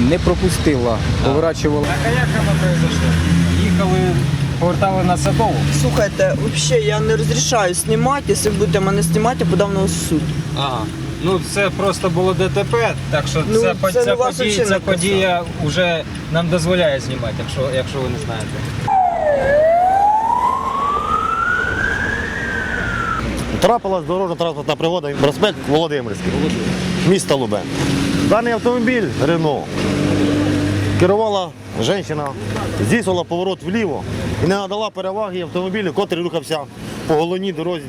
не пропустила, поворачувала. Так а як воно произошло? Їхали, повертали на садову. Слухайте, взагалі я не розрішаю знімати. Якщо будете мене знімати, я подам на вас в суд. Ага. Ну це просто було ДТП, так що Ну, ця, по- це ця, подія, взагалі ця подія вже нам дозволяє знімати, якщо, якщо ви не знаєте. Трапилась дорожня транспортна пригода проспект Володимирський, місто Лубен. Даний автомобіль Рено керувала жінка, здійснювала поворот вліво і не надала переваги автомобілю, котрий рухався по головній дорозі,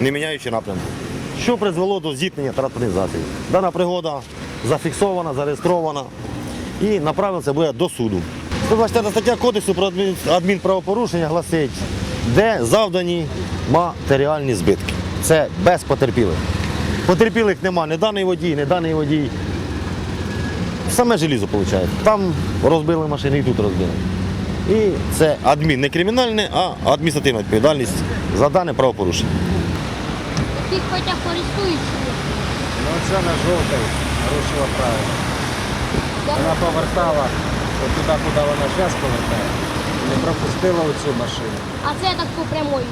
не міняючи напрямку. Що призвело до зіткнення транспортних. Дана пригода зафіксована, зареєстрована і направлена буде до суду. 124 стаття Кодексу про адмінправопорушення гласить, де завдані матеріальні збитки. Це без потерпілих. Потерпілих нема, не даний водій, не даний водій. Саме желізо виходить. Там розбили машини і тут розбили. І це адмін, не кримінальне, а адміністративна відповідальність за дане правопорушення. Яких потяг користуються? Ну це на жовтий рушила правильно. Вона повертала туди, куди вона зараз повертає. Не пропустила оцю машину. А це так по прямой.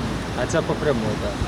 А ця по прямой, так.